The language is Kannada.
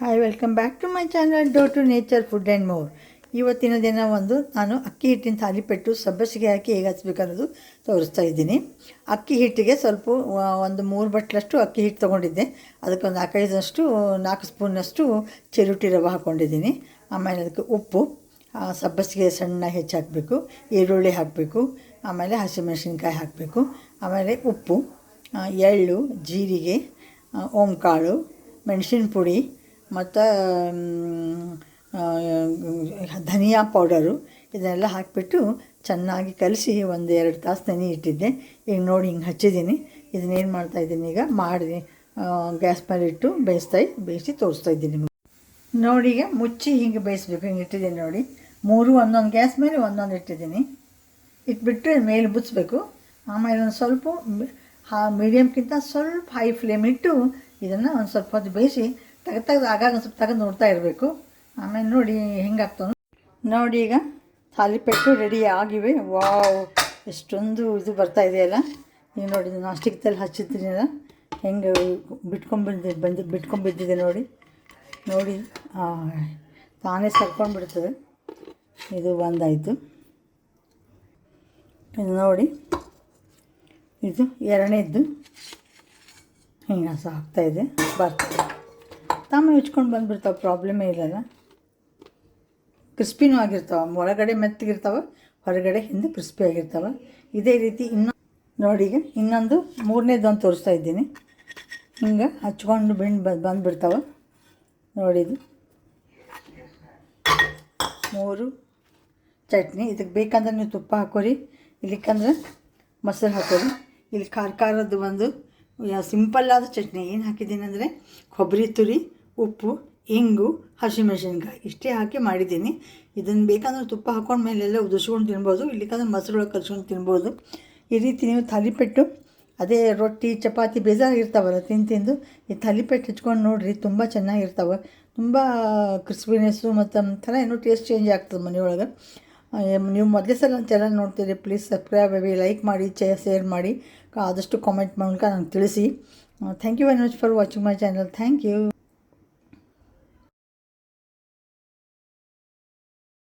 Hi welcome back to my channel dough to nature food and more ಇವತ್ತಿನ ದಿನ ಒಂದು ನಾನು ಅಕ್ಕಿ ಹಿಟ್ಟಿನ ತಾಲಿಪೆಟ್ಟು ಸಬ್ಬಸಿಗೆ ಹಾಕಿ ಹೇಗೆ ಹಚ್ಚಬೇಕನ್ನೋದು ತೋರಿಸ್ತಾ ಇದ್ದೀನಿ. ಅಕ್ಕಿ ಹಿಟ್ಟಿಗೆ ಸ್ವಲ್ಪ ಒಂದು ಮೂರು ಬಟ್ಲಷ್ಟು ಅಕ್ಕಿ ಹಿಟ್ಟು ತೊಗೊಂಡಿದ್ದೆ. ಅದಕ್ಕೆ ಒಂದು ನಾಲ್ಕೈದಷ್ಟು, ನಾಲ್ಕು ಸ್ಪೂನಷ್ಟು ಚಿರುಟಿ ರವೆ ಹಾಕ್ಕೊಂಡಿದ್ದೀನಿ ಆಮೇಲೆ ಅದಕ್ಕೆ ಉಪ್ಪು ಸಬ್ಬಸಿಗೆ ಸಣ್ಣ ಹೆಚ್ಚು ಹಾಕಬೇಕು, ಈರುಳ್ಳಿ ಹಾಕಬೇಕು, ಆಮೇಲೆ ಹಸಿಮೆಣಸಿನ್ಕಾಯಿ ಹಾಕಬೇಕು, ಆಮೇಲೆ ಉಪ್ಪು ಎಳ್ಳು, ಜೀರಿಗೆ ಓಂಕಾಳು ಮೆಣಸಿನ ಪುಡಿ ಮತ್ತು ಧನಿಯಾ ಪೌಡರು, ಇದನ್ನೆಲ್ಲ ಹಾಕಿಬಿಟ್ಟು ಚೆನ್ನಾಗಿ ಕಲಸಿ ಒಂದು ಎರಡು ತಾಸು ನೆನೆ ಇಟ್ಟಿದ್ದೆ. ಈಗ ನೋಡಿ, ಹಿಂಗೆ ಹಚ್ಚಿದ್ದೀನಿ. ಇದನ್ನೇನು ಮಾಡ್ತಾಯಿದ್ದೀನಿ ಈಗ ಮಾಡಿ ಗ್ಯಾಸ್ ಮೇಲೆ ಇಟ್ಟು ಬೇಯಿಸ್ತಾ ಬೇಯಿಸಿ ತೋರಿಸ್ತಾ ಇದ್ದೀನಿ ನಿಮಗೆ. ನೋಡಿ ಈಗ ಮುಚ್ಚಿ ಹಿಂಗೆ ಬೇಯಿಸ್ಬೇಕು, ಹಿಂಗೆ ಇಟ್ಟಿದ್ದೀನಿ ನೋಡಿ. ಮೂರು ಒಂದೊಂದು ಗ್ಯಾಸ್ ಮೇಲೆ ಒಂದೊಂದು ಇಟ್ಟಿದ್ದೀನಿ. ಇಟ್ಬಿಟ್ಟು ಮೇಲೆ ಬುಚ್ಬೇಕು. ಆಮೇಲೆ ಒಂದು ಸ್ವಲ್ಪ ಹಾ ಮೀಡಿಯಮ್ಗಿಂತ ಸ್ವಲ್ಪ ಹೈ ಫ್ಲೇಮ್ ಇಟ್ಟು ಇದನ್ನು ಒಂದು ಸ್ವಲ್ಪ ಹೊತ್ತು ಬೇಯಿಸಿ ತೆಗೆದು ತೆಗೆದು ಆಗಾಗ ಸ್ವಲ್ಪ ತೆಗೆದು ನೋಡ್ತಾ ಇರಬೇಕು. ಆಮೇಲೆ ನೋಡಿ ಹೆಂಗಾಗ್ತದೆ ನೋಡಿ ಈಗ ತಾಲಿಪೆಟ್ಟು ರೆಡಿ ಆಗಿವೆ. ವಾವ್, ಎಷ್ಟೊಂದು ಇದು ಬರ್ತಾ ಇದೆಯಲ್ಲ ಈಗ ನೋಡಿ ನಾಸ್ಟಿಕ್ ಸ್ಟಿಕ್ ತಲೆ ಹಚ್ಚಿದ್ದೀನಲ್ಲ ಹೆಂಗೆ ಬಿಟ್ಕೊಂಡ್ಬಂದು ಬಂದು ಬಿಟ್ಕೊಂಡ್ಬಿದ್ದಿದೆ ನೋಡಿ. ನೋಡಿ ತಾನೇ ಸರ್ಕೊಂಡು ಬಿಡ್ತದೆ. ಇದು ಒಂದಾಯಿತು ಇದು ನೋಡಿ, ಇದು ಎರಡನೇದ್ದು. ಹಿಂಗೆ ಸಹ ಆಗ್ತಾಯಿದೆ ಬರ್ತದೆ ತಾಮ ಹೆಚ್ಕೊಂಡು ಬಂದುಬಿಡ್ತಾವೆ ಪ್ರಾಬ್ಲಮೇ ಇಲ್ಲಲ್ಲ ಕ್ರಿಸ್ಪಿನೂ ಆಗಿರ್ತಾವೆ, ಒಳಗಡೆ ಮೆತ್ತಗಿರ್ತಾವೆ, ಹೊರಗಡೆ ಹಿಂದೆ ಕ್ರಿಸ್ಪಿ ಆಗಿರ್ತಾವೆ. ಇದೇ ರೀತಿ ಇನ್ನೂ ನೋಡಿ ಇನ್ನೊಂದು ಮೂರನೇದೊಂದು ತೋರಿಸ್ತಾ ಇದ್ದೀನಿ. ಹಿಂಗೆ ಹಚ್ಕೊಂಡು ಬೆಂಡು ಬಂದು ಬಂದುಬಿಡ್ತಾವೆ. ನೋಡಿದು ಮೂರು ಚಟ್ನಿ, ಇದಕ್ಕೆ ಬೇಕಂದ್ರೆ ನೀವು ತುಪ್ಪ ಹಾಕೋರಿ ಇಲ್ಲಿಕ್ಕಂದ್ರೆ ಮೊಸರು ಹಾಕೋರಿ. ಇಲ್ಲಿ ಖಾರ ಖಾರದ್ದು ಒಂದು ಸಿಂಪಲ್ ಚಟ್ನಿ. ಏನು ಹಾಕಿದ್ದೀನಿ ಅಂದರೆ ಕೊಬ್ಬರಿ ತುರಿ ಉಪ್ಪು, ಇಂಗು ಹಸಿಮೆಣಸಿನ್ಕಾಯಿ ಇಷ್ಟೇ ಹಾಕಿ ಮಾಡಿದ್ದೀನಿ. ಇದನ್ನು ಬೇಕಂದ್ರೆ ತುಪ್ಪ ಹಾಕೊಂಡ ಮೇಲೆಲ್ಲ ಉದಿಸ್ಕೊಂಡು ತಿನ್ಬೋದು ಇಲ್ಲಿಕಂದ್ರೆ ಮೊಸರೊಳಗೆ ಕಲ್ಸ್ಕೊಂಡು ತಿನ್ಬೋದು. ಈ ರೀತಿ ನೀವು ಥಾಲಿಪೆಟ್ಟು, ಅದೇ ರೊಟ್ಟಿ, ಚಪಾತಿ ಬೇಜಾರಾಗಿರ್ತಾವಲ್ಲ ತಿಂದು ತಿಂದು, ಈ ಥಾಲಿಪೆಟ್ಟು ಹಚ್ಕೊಂಡು ನೋಡಿರಿ ತುಂಬ ಚೆನ್ನಾಗಿರ್ತಾವೆ. ತುಂಬ ಕ್ರಿಸ್ಪಿನೆಸ್ಸು ಮತ್ತು ಒಂಥರ ಏನೋ ಟೇಸ್ಟ್ ಚೇಂಜ್ ಆಗ್ತದೆ ಮನೆಯೊಳಗೆ. ನೀವು ಮೊದಲೇ ಸಲ ಚಾನಲ್ ನೋಡ್ತೀರಿ, ಪ್ಲೀಸ್ ಸಬ್ಸ್ಕ್ರೈಬ್ ಆಗಿ ಲೈಕ್ ಮಾಡಿ, ಚೇ, ಶೇರ್ ಮಾಡಿ. ಆದಷ್ಟು ಕಾಮೆಂಟ್ ಮೂಲಕ ನನಗೆ ತಿಳಿಸಿ. Thank you very much for watching my channel thank you